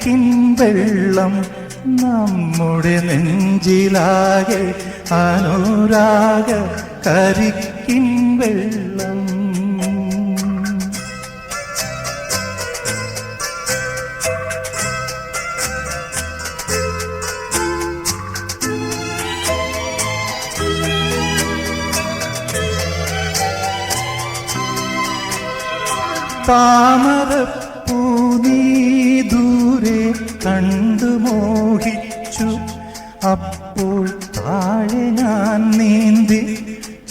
കരിക്കിൻ വെള്ളം നമ്മുടെ നെഞ്ചിലാകെ അനുരാഗ കരിക്കിൻ വെള്ളം. താമരപ്പൂ നീ ദൂരെ കണ്ടു മോഹിച്ചു. അപ്പോൾ താഴെ ഞാൻ നീന്തി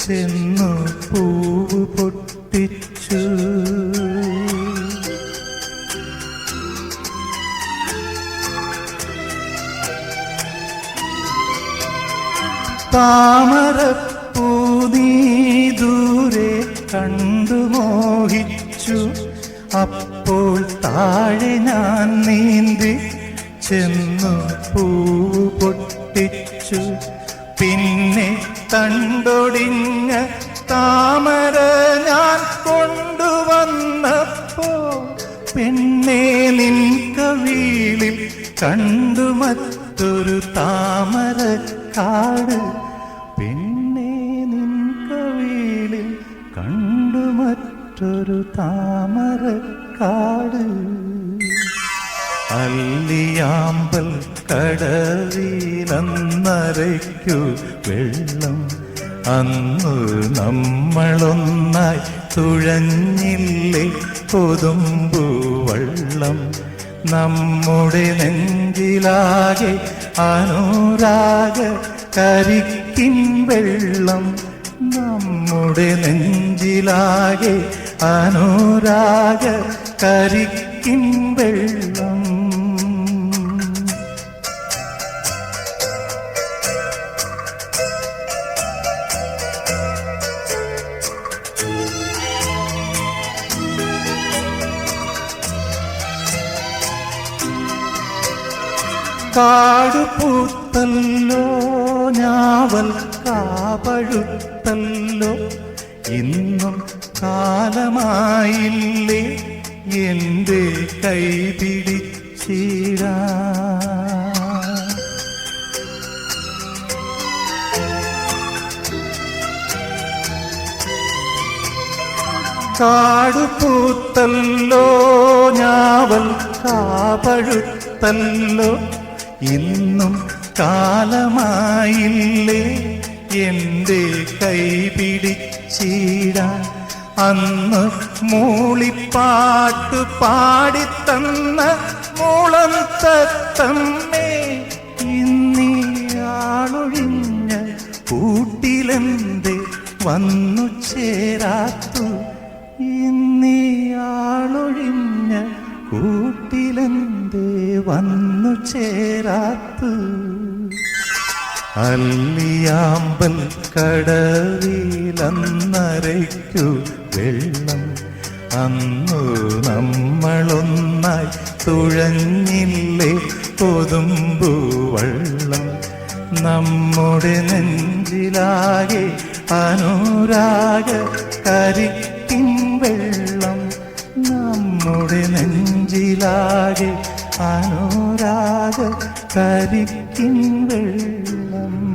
ചെന്നു പൂവ് പൊട്ടിച്ചു. താമരപ്പൂ നീ ദൂരെ കണ്ടു മോഹിച്ചു. അപ്പോൾ താഴെ ഞാൻ നീന്തി ചെന്നു പൂവ് പൊട്ടിച്ചു. പിന്നെ തണ്ടൊടിഞ്ഞ താമര ഞാൻ കൊണ്ടുവന്നപ്പോ പെണ്ണേ നിൻ കവിളിൽ കണ്ടു മറ്റൊരു താമര കാട്. പെണ്ണേ നിൻ കവിളിൽ കണ്ടു മറ്റൊരു താമരക്കാട് അല്ലിയാമ്പൽ കടവിലന്നരയ്ക്കു വെള്ളം. അന്നു നമ്മളൊന്നായി തുഴഞ്ഞില്ലേ കൊതുമ്പു വള്ളം. നമ്മുടെ നെഞ്ചിലാകെ അനുരാഗ കരിക്കിൻ വെള്ളം. നമ്മുടെ നെഞ്ചിലാകെ അനുരാഗ കരിക്കിൻ വെള്ളം. കാടുപൂത്തല്ലോ ഞാവൽ കാപഴുത്തല്ലോ ഇന്നും കാലമായില്ലേ? എന്റെ കൈ പിടിച്ചിടാ. കാടുപൂത്തല്ലോ ഞാവൽ കാപഴുത്തല്ലോ ഇന്നും കാലമായില്ലേ? എന്റെ കൈ പിടിച്ചിടാൻ അന്ന് മൂളിപ്പാട്ട് പാടിത്തന്ന മൂളം തത്തമ്മേ ഇന്നിയാളൊഴിഞ്ഞ കൂട്ടിലെന്ത് വന്നു ചേരാത്തു? ഇന്നിയാളൊഴിഞ്ഞ കൂട്ടിലെന്ത് വന്നു ചേരാത്തു? അല്ലിയാമ്പൽ കടവിലന്നരയ്ക്കു വെള്ളം. അന്നു നമ്മളൊന്നായി തുഴഞ്ഞില്ലേ പൊതുമ്പൂവള്ളം നമ്മുടെ നെഞ്ചിലാകെ അനുരാഗ കരിക്കിൻ വെള്ളം. നമ്മുടെ നെഞ്ചിലാകെ അനുരാഗ കരിക്കിൻ വെള്ളം.